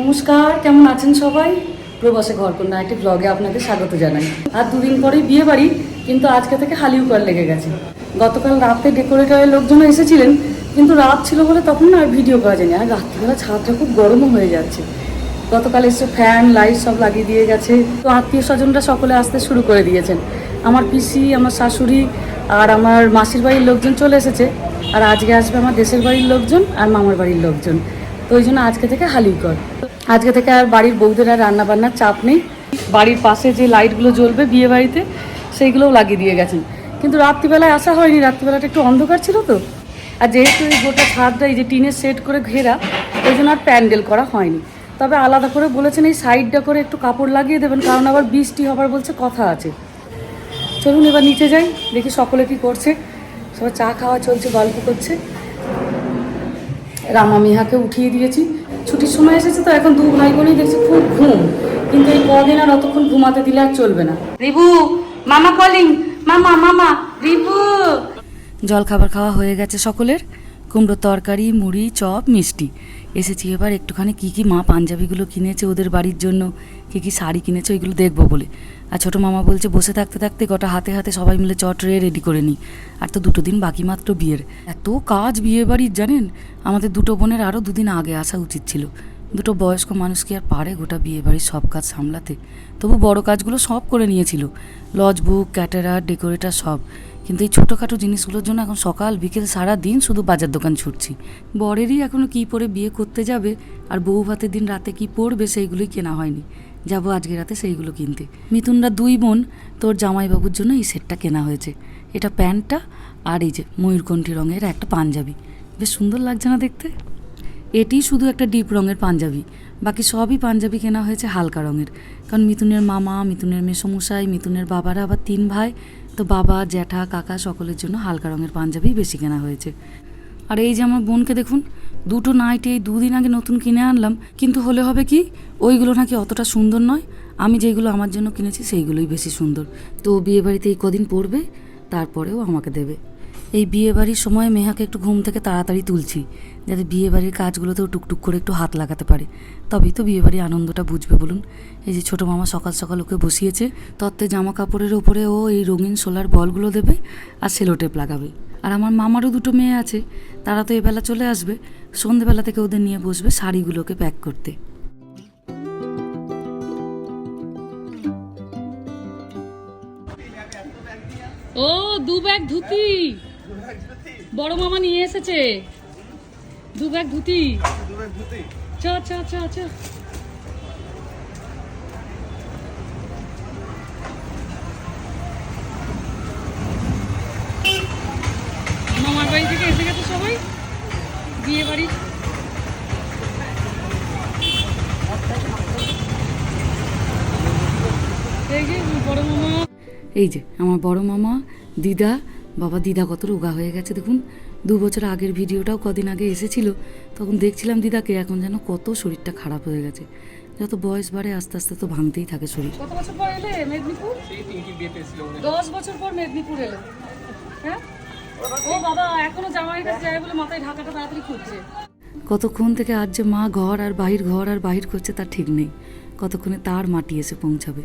নমস্কার, কেমন আছেন সবাই? প্রবাসে ঘর ঘরকন্যা একটি ব্লগে আপনাকে স্বাগত জানাই। আর দুদিন পরে বিয়ে বাড়ি কিন্তু আজকে থেকে হালিউকার লেগে গেছে। গতকাল রাতে ডেকোরেটরের লোকজন এসেছিলেন, কিন্তু রাত ছিল বলে তখন না আর ভিডিও করা যায়নি। আর রাত্রিবেলা ছাদটা খুব গরমও হয়ে যাচ্ছে। গতকাল এসে ফ্যান, লাইট সব লাগিয়ে দিয়ে গেছে। তো আত্মীয় স্বজনরা সকলে আসতে শুরু করে দিয়েছেন। আমার পিসি, আমার শাশুড়ি আর আমার মাসির বাড়ির লোকজন চলে এসেছে। আর আজকে আসবে আমার দেশের বাড়ির লোকজন আর মামার বাড়ির লোকজন। তো ওই জন্য আজকে থেকে হালিকর আজকে থেকে আর বাড়ির বৌদের আর রান্নাবান্নার চাপ নেই। বাড়ির পাশে যে লাইটগুলো জ্বলবে বিয়ে বাড়িতে, সেইগুলোও লাগিয়ে দিয়ে গেছেন। কিন্তু রাত্রিবেলায় আসা হয়নি। রাত্রিবেলাটা একটু অন্ধকার ছিল তো। আর যেহেতু এই গোটা ছাদটা এই যে টিনের সেট করে ঘেরা ওই জন্য আর প্যান্ডেল করা হয়নি। তবে আলাদা করে বলেছেন এই সাইডটা করে একটু কাপড় লাগিয়ে দেবেন কারণ আবার বৃষ্টি হবার বলছে কথা আছে। চলুন এবার নিচে যাই দেখি সকলে কি করছে। সবাই চা খাওয়া চলছে গল্প করছে। রামা মিহাকে উঠিয়ে দিয়েছি। ছুটির সময় এসেছে তো এখন দু ভাই বোনই দেখছি খুব ঘুম। কিন্তু এই কদিন আর অতক্ষণ ঘুমাতে দিলে আর চলবে না। রিবু মামা কলিং মামা মামা রিবু। জল খাবার খাওয়া হয়ে গেছে সকলের। কুমড়োর তরকারি মুড়ি চপ মিষ্টি। এসেছি। এবার একটুখানি কী কী মা পাঞ্জাবিগুলো কিনেছে ওদের বাড়ির জন্য, কী কী শাড়ি কিনেছে ওইগুলো দেখব বলে। আর ছোটো মামা বলছে, বসে থাকতে থাকতে গোটা হাতে হাতে সবাই মিলে চট রে রেডি করে নিই আর তো দুটো দিন বাকি মাত্র বিয়ের। এত কাজ বিয়ে বাড়ির জানেন? আমাদের দুটো বোনের আরও দুদিন আগে আসা উচিত ছিল। দুটো বয়স্ক মানুষ কি আর পারে গোটা বিয়ে বাড়ির সব কাজ সামলাতে? তবু বড় কাজগুলো সব করে নিয়েছিল। লজ বুক, ক্যাটেরার, ডেকোরেটার সব। কিন্তু এই ছোটোখাটো জিনিসগুলোর জন্য এখন সকাল, বিকেল সারা দিন শুধু বাজার দোকান ছুটছি। বরেরই এখনও কী পরে বিয়ে করতে যাবে, আর বউ ভাতের দিন রাতে কি পরবে সেইগুলোই কেনা হয়নি। যাব আজকে রাতে সেইগুলো কিনতে। মিথুনরা দুই বোন, তোর জামাইবাবুর জন্য এই সেটটা কেনা হয়েছে। এটা প্যান্টটা আর এই যে ময়ূরকণ্ঠী রঙের একটা পাঞ্জাবি। বেশ সুন্দর লাগছে না দেখতে? এটি শুধু একটা ডিপ রঙের পাঞ্জাবি। বাকি সবই পাঞ্জাবি কেনা হয়েছে হালকা রঙের। কারণ মিথুনের মামা, মিথুনের মেসমশাই, মিথুনের বাবারা আবার তিন ভাই। তো বাবা, জ্যাঠা, কাকা সকলের জন্য হালকা রঙের পাঞ্জাবি বেশি কেনা হয়েছে। আর এই যে আমার বোনকে দেখুন, দুটো নাইটি এই দুদিন আগে নতুন কিনে আনলাম, কিন্তু হলে হবে কি, ওইগুলো নাকি অতটা সুন্দর নয়। আমি যেগুলো আমার জন্য কিনেছি সেইগুলোই বেশি সুন্দর। তো বিয়েবাড়িতে বিয়ে বাড়িতে এই কদিন পরবে, তারপরেও আমাকে দেবে। এই বিয়ে বাড়ির সময় মেহাকে একটু ঘুম থেকে তাড়াতাড়ি তুলছি, যাতে বিয়ে বাড়ির কাজগুলোতেও টুকটুক করে একটু হাত লাগাতে পারে। তবেই তো বিয়ে বাড়ির আনন্দটা বুঝবে বলুন। এই যে ছোটো মামা সকাল সকাল ওকে বসিয়েছে, তত্ত্বে জামা কাপড়ের ওপরে ও এই রঙিন সোলার বলগুলো দেবে আর সেলোটেপ লাগাবে। আর আমার মামারও দুটো মেয়ে আছে, তারা তো এবেলা চলে আসবে, সন্ধেবেলা থেকে ওদের নিয়ে বসবে শাড়িগুলোকে প্যাক করতে। ও, দু ব্যাগ ধুতি। বড় মামা নিয়ে এসেছে। দু ব্যাগ ধুতি। চ চ চ চ। মামার বাড়ি থেকে এসে গেছে সবাই? বিয়ে বাড়ি। এই যে বড় মামা। এই যে আমার বড় মামা দিদা বাবা দিদা কত রোগা হয়ে গেছে দেখুন। দু বছর আগের ভিডিওটাও কদিন আগে এসেছিল। তখন দেখছিলাম দিদাকে এখন যেন কত শরীরটা খারাপ হয়ে গেছে। যত বয়স বাড়ে আস্তে আস্তে তো ভাঙতেই থাকে শরীর। কত বছর পর এলে মেদিনীপুর? দশ বছর পর মেদিনীপুর এলে। হ্যাঁ? ও বাবা এখনও জামাইয়ের কাছে যায় বলে মাথায় ঢাকাটা তাড়াতাড়ি খুঁজছে। কতক্ষণ থেকে আজ যে মা ঘর আর বাহির ঘর আর বাহির করছে তার ঠিক নেই। কতক্ষণে তার মাটি এসে পৌঁছাবে।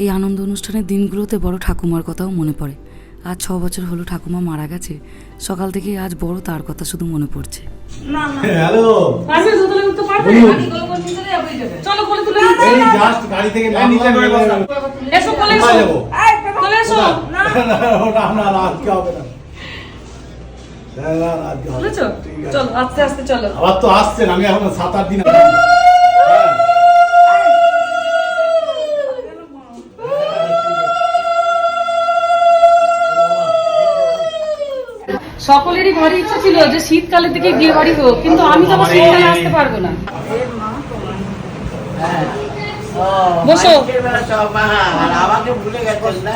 এই আনন্দ অনুষ্ঠানের দিনগুলোতে বড় ঠাকুমার কথাও মনে পড়ে। আজ ছ বছর হলো ঠাকুমা মারা গেছে। সকাল থেকে আজ বড় তার কথা শুধু মনে পড়ছে। হ্যালো। চলো আস্তে আস্তে চলো। আবার তো আসছেন আমি এখন সাত আট দিন সকলেরই ঘরে ইচ্ছা ছিল যে শীতকালের দিকে বিয়ে বাড়ি হোক কিন্তু আমি তো শীতকালে আসতে পারব না। বসো। আর আমাকে ভুলে গেছেন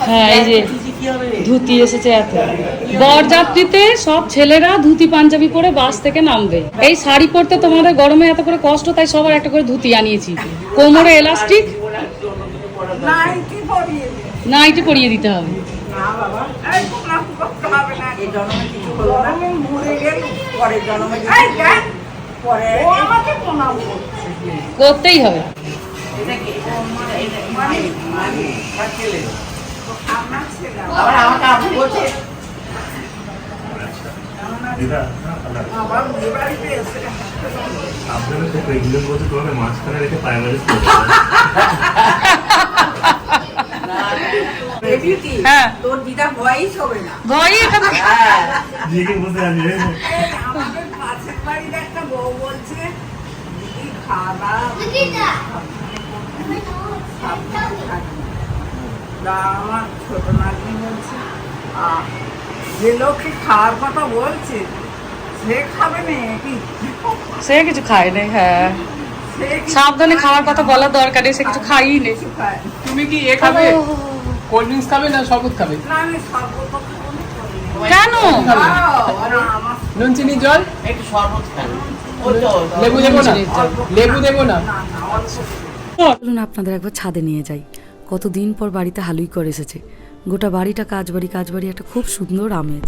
হ্যাঁ এই যে ধুতি কি হবে রে? ধুতি এসেছে এত বরযাত্রীতে সব ছেলেরা ধুতি পাঞ্জাবি পরে বাস থেকে নামবে এই শাড়ি পরতে তোমাদের গরমে এত করে কষ্ট তাই সবার একটা করে ধুতি আনিয়েছি কোমরে এলাস্টিক। নাইটি পরিয়ে দিতে হবে। করতেই হবে আবার আমাকে আপনি বলছে আপনারা তো প্রেগনেন্ট বলতে তোমাকে মাঝখানে রেখে হ্যাঁ। তোর দিদা ভয়ই হবে না। ভয়ই এখানে হ্যাঁ। বসে আছে আমাদের পাশের বাড়ির একটা বউ বলছে দিদি খাওয়া সাবধানে। আমার ছোট নাতনি বলছে আহ, যে লোককে খাওয়ার কথা বলছে সে খাবে না কি? সে কিছু খায় না হ্যাঁ। সাবধানে খাওয়ার কথা বলার দরকার নেই সে কিছু খাইই নেই। তুমি কি এ খাবে? কোল্ড ড্রিঙ্কস খাবে না শরবত খাবে? না আমি সর্বত কেন নুন চিনি জল? একটু শরবত তো লেবু দেবো না? লেবু দেবো না? চলুন আপনাদের একবার ছাদে নিয়ে যাই। কতদিন পর বাড়িতে হালুই করে এসেছে। গোটা বাড়িটা কাজ বাড়ি কাজ বাড়ি একটা খুব সুন্দর আমেজ।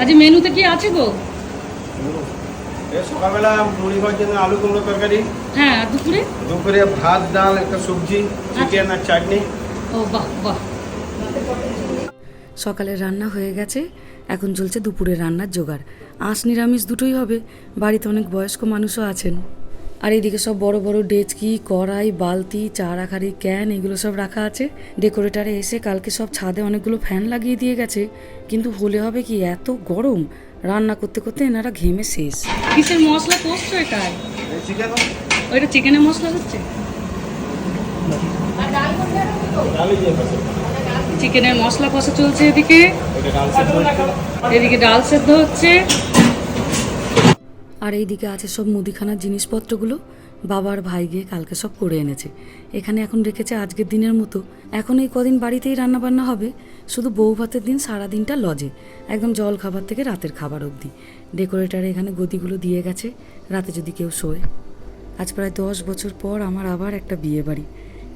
আজ মেনুতে কি আছে গো? সকালবেলা মুড়ি খাওয়ার জন্য আলু কুমড়ো তরকারি। হ্যাঁ দুপুরে? দুপুরে ভাত ডাল একটা সবজি চিকেন আর চাটনি। ও বাহ বাহ। সকালে রান্না হয়ে গেছে। এখন চলছে দুপুরে রান্নার জোগাড়। আঁশ নিরামিষ দুটোই হবে। বাড়িতে অনেক বয়স্ক মানুষও আছেন। আর এইদিকে সব বড় বড় ডেচকি, কড়াই, বালতি চা রাখার ক্যান, এগুলো সব রাখা আছে। ডেকোরেটারে এসে কালকে সব ছাদে অনেকগুলো ফ্যান লাগিয়ে দিয়ে গেছে। কিন্তু হলে হবে কি এত গরম? রান্না করতে করতে এনারা ঘেমে শেষ। কিসের মশলা এটাই? চিকেন ওইটা চিকেনের মশলা হচ্ছে? চিকেনের মশলা কষা চলছে এদিকে। এটা। এদিকে ডাল সেদ্ধ হচ্ছে। আর এইদিকে আছে সব মুদিখানার জিনিসপত্রগুলো। বাবার ভাই গিয়ে কালকে সব করে এনেছে। এখানে এখন রেখেছে আজকের দিনের মতো। এখন এই কদিন বাড়িতেই রান্না বান্না হবে। শুধু বউ ভাতের দিন সারা দিনটা লজে। একদম জল খাবার থেকে রাতের খাবার অবধি। ডেকোরেটারে এখানে গদিগুলো দিয়ে গেছে। রাতে যদি কেউ শোয়। আজ প্রায় দশ বছর পর আমার আবার একটা বিয়ে বাড়ি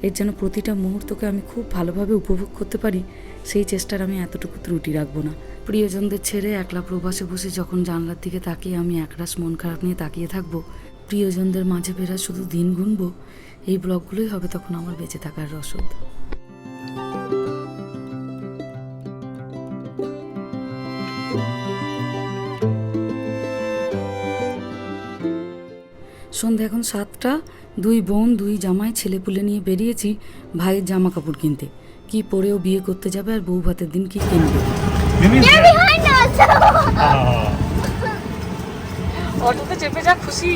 এর যেন প্রতিটা মুহূর্তকে আমি খুব ভালোভাবে উপভোগ করতে পারি, সেই চেষ্টার আমি এতটুকু ত্রুটি রাখব না। প্রিয়জনদের ছেড়ে একলা প্রবাসে বসে যখন জানলার দিকে তাকিয়ে আমি একরাশ মন খারাপ নিয়ে তাকিয়ে থাকব, প্রিয়জনদের মাঝে ফেরা শুধু দিন গুনবো, এই ব্লগগুলোই হবে তখন আমার বেঁচে থাকার রসদ। সন্ধে এখন সাতটা দুই বোন দুই জামাই ছেলেপুলে নিয়ে বেরিয়েছি ভাইয়ের জামা কাপড় কিনতে। কি পরেও বিয়ে করতে যাবে আর বউ ভাতের দিন কি কিনবে? অটোতে চেপে যা খুশি।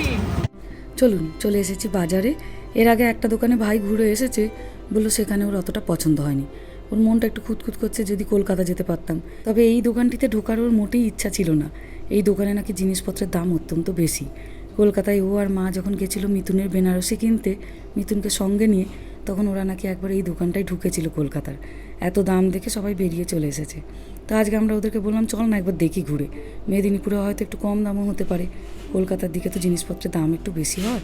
চলুন চলে এসেছি বাজারে। এর আগে একটা দোকানে ভাই ঘুরে এসেছে। বলল সেখানে ওর অতটা পছন্দ হয়নি। ওর মনটা একটু খুঁতখুত করছে যদি কলকাতা যেতে পারতাম। তবে এই দোকানটিতে ঢোকার ওর মোটেই ইচ্ছা ছিল না। এই দোকানে নাকি জিনিসপত্রের দাম অত্যন্ত বেশি। কলকাতায় ও আর মা যখন গেছিল মিথুনের বেনারসি কিনতে, মিথুনকে সঙ্গে নিয়ে, তখন ওরা নাকি একবার এই দোকানটায় ঢুকেছিল কলকাতার। এত দাম দেখে সবাই বেরিয়ে চলে এসেছে। তো আজকে আমরা ওদেরকে বললাম, চল না একবার দেখি ঘুরে। মেদিনীপুরে হয়তো একটু কম দামও হতে পারে। কলকাতার দিকে তো জিনিসপত্রের দাম একটু বেশি হয়।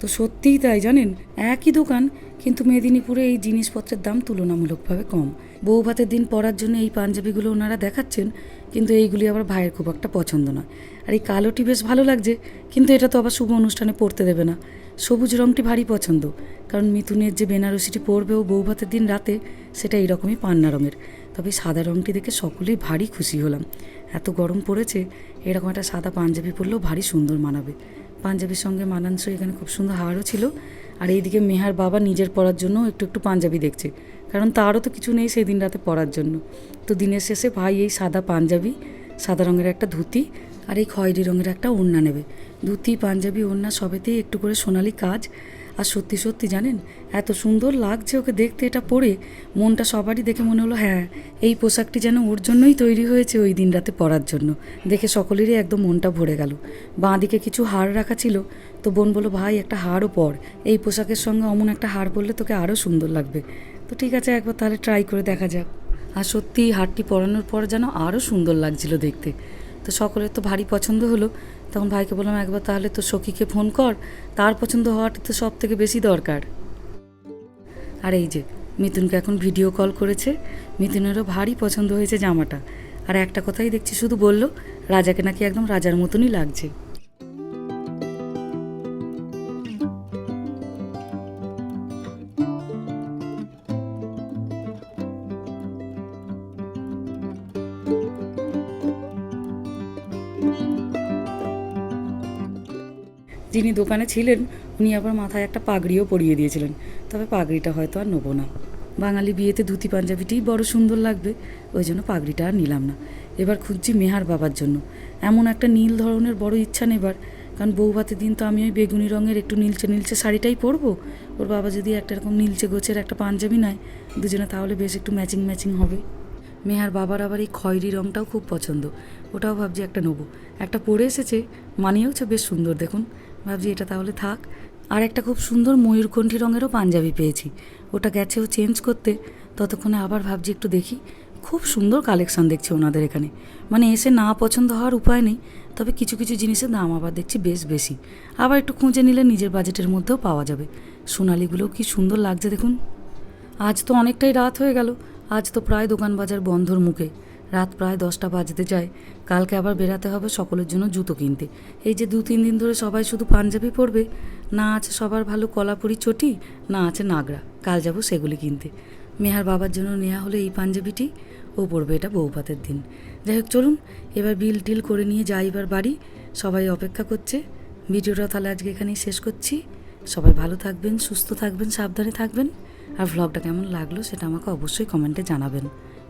তো সত্যিই তাই, জানেন? একই দোকান, কিন্তু মেদিনীপুরে এই জিনিসপত্রের দাম তুলনামূলকভাবে কম। বউ ভাতের দিন পরার জন্য এই পাঞ্জাবিগুলো ওনারা দেখাচ্ছেন কিন্তু এইগুলি আবার ভাইয়ের খুব একটা পছন্দ নয়। আর এই কালোটি বেশ ভালো লাগছে, কিন্তু এটা তো আবার শুভ অনুষ্ঠানে পরতে দেবে না। সবুজ রঙটি ভারী পছন্দ, কারণ মিথুনের যে বেনারসিটি পরবে ও বউ ভাতের দিন রাতে, সেটা এইরকমই পান্না রঙের। তবে সাদা রঙটি দেখে সকলেই ভারী খুশি হলাম। এত গরম পড়েছে, এরকম একটা সাদা পাঞ্জাবি পরলেও ভারী সুন্দর মানাবে। পাঞ্জাবির সঙ্গে মানানসই এখানে খুব সুন্দর হারও ছিল, আর এইদিকে মেহার বাবা নিজের পরার জন্য একটু একটু পাঞ্জাবি দেখছে। কারণ তারও তো কিছু নেই সেই দিন রাতে পরার জন্য। তো দিনের শেষে ভাই এই সাদা পাঞ্জাবি, সাদা রঙের একটা ধুতি আর এই খয়েরি রঙের একটা ওড়না নেবে। ধুতি, পাঞ্জাবি, ওড়না সবেতেই একটু করে সোনালি কাজ। আর সত্যি সত্যি জানেন, এত সুন্দর লাগছে ওকে দেখতে এটা পরে। মনটা সবারই দেখে মনে হলো হ্যাঁ এই পোশাকটি যেন ওর জন্যই তৈরি হয়েছে ওই দিন রাতে পরার জন্য। দেখে সকলেরই একদম মনটা ভরে গেল। বাঁ দিকে কিছু হার রাখা ছিল। তো বোন বলল, ভাই, একটা হাড়ও পর। এই পোশাকের সঙ্গে অমন একটা হাড় পরলে তোকে আরও সুন্দর লাগবে। তো ঠিক আছে, একবার তাহলে ট্রাই করে দেখা যাক। আর সত্যি হারটি পরানোর পর যেন আরও সুন্দর লাগছিল দেখতে। তো সকলের তো ভারী পছন্দ হলো। তখন ভাইকে বললাম, একবার তাহলে তো সখীকে ফোন কর। তার পছন্দ হওয়াটা তো সব থেকে বেশি দরকার। আর এই যে, মিথুনকে এখন ভিডিও কল করেছে। মিথুনেরও ভারী পছন্দ হয়েছে জামাটা। আর একটা কথাই দেখছি, শুধু বলল, রাজাকে নাকি একদম রাজার মতনই লাগছে। যিনি দোকানে ছিলেন, উনি আবার মাথায় একটা পাগড়িও পরিয়ে দিয়েছিলেন। তবে পাগড়িটা হয়তো আর নেব না। বাঙালি বিয়েতে ধুতি পাঞ্জাবিটিই বড় সুন্দর লাগবে, ওই জন্য পাগড়িটা আর নিলাম না। এবার খুঁজছি মেহার বাবার জন্য। এমন একটা নীল ধরনের বড় ইচ্ছা নেবার, কারণ বৌভাতের দিন তো আমি ওই বেগুনি রঙের একটু নীলচে নীলচে শাড়িটাই পরবো। ওর বাবা যদি একটা এরকম নীলচে গোছের একটা পাঞ্জাবি নেয়, দুজনে তাহলে বেশ একটু ম্যাচিং ম্যাচিং হবে। মেহার বাবার আবার এই খয়েরি রঙটাও খুব পছন্দ। ওটাও ভাবছি একটা নেব। একটা পরে এসেছে, মানিয়েওছে বেশ সুন্দর, দেখুন। ভাবছি এটা তাহলে থাক। আর একটা খুব সুন্দর ময়ূরকণ্ঠী রঙেরও পাঞ্জাবি পেয়েছি। ওটা গেছেও চেঞ্জ করতে। ততক্ষণে আবার ভাবছি একটু দেখি। খুব সুন্দর কালেকশন দেখছি ওনাদের এখানে। মানে এসে না পছন্দ হওয়ার উপায় নেই। তবে কিছু কিছু জিনিসের দাম আবার দেখছি বেশ বেশি। আবার একটু খুঁজে নিলে নিজের বাজেটের মধ্যেও পাওয়া যাবে। সোনালিগুলোও কি সুন্দর লাগছে দেখুন। আজ তো অনেকটাই রাত হয়ে গেল। আজ তো প্রায় দোকান বাজার বন্ধর মুখে। রাত প্রায় দশটা বাজতে যায়। কালকে আবার বেরাতে হবে সকলের জন্য জুতো কিনতে। এই যে দু তিন দিন ধরে সবাই শুধু পাঞ্জাবি পরবে, না আছে সবার ভালো কলাপুরি চটি, না আছে নাগরা। কাল যাব সেগুলি কিনতে। মেহার বাবার জন্য নেওয়া হলো এই পাঞ্জাবিটি, ও পড়বে এটা বৌপাতের দিন। যাই হোক, চলুন, এবার বিল টিল করে নিয়ে যাই এবার বাড়ি। সবাই অপেক্ষা করছে। ভিডিওটা তাহলে আজকে এখানেই শেষ করছি। সবাই ভালো থাকবেন, সুস্থ থাকবেন, সাবধানে থাকবেন। আর ভ্লগটা কেমন লাগল সেটা আমাকে অবশ্যই কমেন্টে জানাবেন।